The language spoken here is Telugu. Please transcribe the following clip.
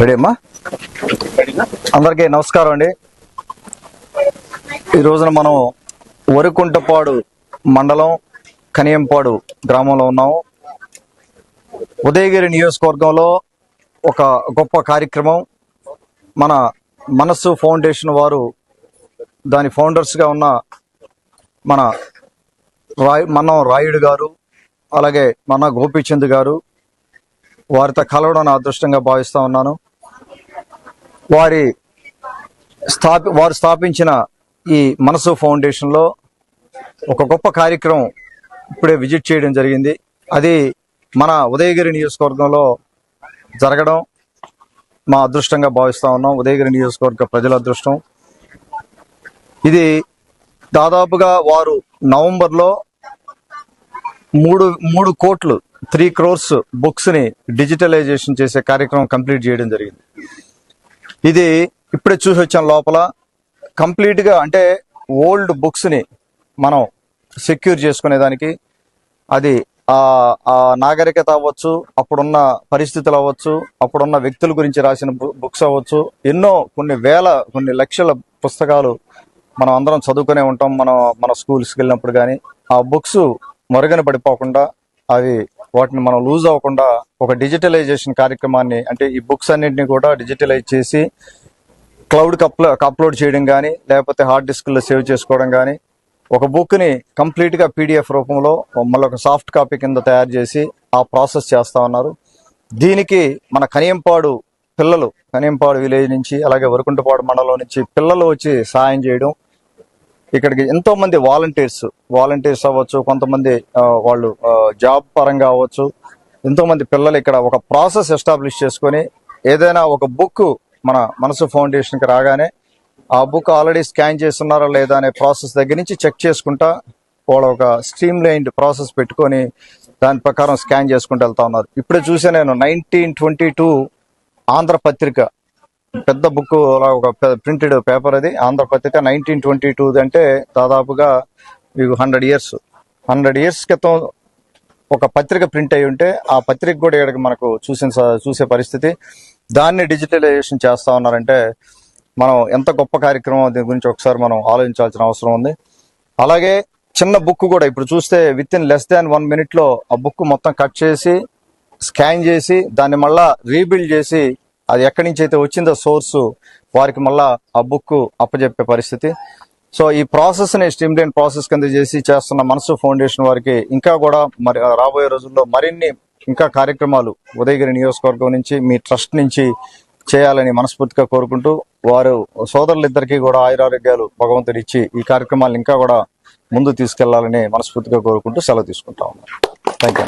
రెడీ అమ్మా? అందరికీ నమస్కారం అండి. ఈ రోజున మనం వరికుంటపాడు మండలం కనియంపాడు గ్రామంలో ఉన్నాము. ఉదయగిరి నియోజకవర్గంలో ఒక గొప్ప కార్యక్రమం. మన మనస్సు ఫౌండేషన్ వారు దాని ఫౌండర్స్గా ఉన్న మన రాయ్ మన్నం రాయుడు గారు అలాగే మన గోపీచంద్ గారు వారితో కలవడం నా అదృష్టంగా భావిస్తూ ఉన్నాను. వారి స్థాపి వారు స్థాపించిన ఈ మనసు ఫౌండేషన్లో ఒక గొప్ప కార్యక్రమం ఇప్పుడే విజిట్ చేయడం జరిగింది. అది మన ఉదయగిరి నియోజకవర్గంలో జరగడం మా అదృష్టంగా భావిస్తా ఉన్నాం. ఉదయగిరి నియోజకవర్గ ప్రజల అదృష్టం. ఇది దాదాపుగా వారు నవంబర్లో మూడు మూడు కోట్లు త్రీ క్రోర్స్ బుక్స్ని డిజిటలైజేషన్ చేసే కార్యక్రమం కంప్లీట్ చేయడం జరిగింది. ఇది ఇప్పుడే చూసి వచ్చాం లోపల. కంప్లీట్గా అంటే ఓల్డ్ బుక్స్ని మనం సెక్యూర్ చేసుకునేదానికి అది ఆ నాగరికత అవ్వచ్చు అప్పుడున్న పరిస్థితులు అవ్వచ్చు అప్పుడున్న వ్యక్తుల గురించి రాసిన బు- బుక్స్ అవ్వచ్చు ఎన్నో కొన్ని వేల కొన్ని లక్షల పుస్తకాలు మనం అందరం చదువుకునే ఉంటాం. మనం మన స్కూల్స్కి వెళ్ళినప్పుడు కానీ ఆ బుక్స్ మరుగన పడిపోకుండా అవి వాటిని మనం లూజ్ అవ్వకుండా ఒక డిజిటలైజేషన్ కార్యక్రమాన్ని అంటే ఈ బుక్స్ అన్నింటినీ కూడా డిజిటలైజ్ చేసి క్లౌడ్కి అప్లో అప్లోడ్ చేయడం కానీ లేకపోతే హార్డ్ డిస్క్లో సేవ్ చేసుకోవడం కానీ ఒక బుక్ని కంప్లీట్గా పీడిఎఫ్ రూపంలో మళ్ళీ ఒక సాఫ్ట్ కాపీ కింద తయారు చేసి ఆ ప్రాసెస్ చేస్తా ఉన్నారు. దీనికి మన కనియంపాడు పిల్లలు కనియంపాడు విలేజ్ నుంచి అలాగే వరకుంటపాడు మండలం నుంచి పిల్లలు వచ్చి సహాయం చేయడం ఇక్కడికి ఎంతో మంది వాలంటీర్స్ వాలంటీర్స్ అవ్వచ్చు కొంతమంది వాళ్ళు జాబ్ పరంగా అవ్వచ్చు. ఎంతో మంది పిల్లలు ఇక్కడ ఒక ప్రాసెస్ ఎస్టాబ్లిష్ చేసుకొని ఏదైనా ఒక బుక్ మన మనసు ఫౌండేషన్కి రాగానే ఆ బుక్ ఆల్రెడీ స్కాన్ చేస్తున్నారా లేదా అనే ప్రాసెస్ దగ్గర నుంచి చెక్ చేసుకుంటా వాళ్ళు ఒక స్ట్రీమ్ లైన్డ్ ప్రాసెస్ పెట్టుకొని దాని ప్రకారం స్కాన్ చేసుకుంటూ వెళ్తా ఉన్నారు. ఇప్పుడే చూసే నేను నైన్టీన్ ట్వంటీ టూ ఆంధ్ర పత్రిక పెద్ద బుక్ ఒక ప్రింటెడ్ పేపర్ అది. ఆంధ్ర పత్రిక నైన్టీన్ ట్వంటీ టూ అంటే దాదాపుగా మీకు హండ్రెడ్ ఇయర్స్ హండ్రెడ్ ఇయర్స్ క్రితం ఒక పత్రిక ప్రింట్ అయి ఉంటే ఆ పత్రిక కూడా ఇక్కడికి మనకు చూసిన చూసే పరిస్థితి. దాన్ని డిజిటలైజేషన్ చేస్తా ఉన్నారంటే మనం ఎంత గొప్ప కార్యక్రమం దీని గురించి ఒకసారి మనం ఆలోచించాల్సిన అవసరం ఉంది. అలాగే చిన్న బుక్ కూడా ఇప్పుడు చూస్తే within less than one మినిట్లో ఆ బుక్ మొత్తం కట్ చేసి స్కాన్ చేసి దాన్ని మళ్ళా రీబిల్డ్ చేసి అది ఎక్కడి నుంచి అయితే వచ్చిందో సోర్సు వారికి మళ్ళా ఆ బుక్ అప్పచెప్పే పరిస్థితి. సో ఈ ప్రాసెస్ని స్ట్రీమ్లైన్ ప్రాసెస్ కింద చేసి చేస్తున్న మనసు ఫౌండేషన్ వారికి ఇంకా కూడా మరి రాబోయే రోజుల్లో మరిన్ని ఇంకా కార్యక్రమాలు ఉదయగిరి నియోజకవర్గం నుంచి మీ ట్రస్ట్ నుంచి చేయాలని మనస్ఫూర్తిగా కోరుకుంటూ వారు సోదరులిద్దరికీ కూడా ఆయురారోగ్యాలు భగవంతుడు ఇచ్చి ఈ కార్యక్రమాలు ఇంకా కూడా ముందు తీసుకెళ్ళాలని మనస్ఫూర్తిగా కోరుకుంటూ సెలవు తీసుకుంటా ఉన్నాను. Thank you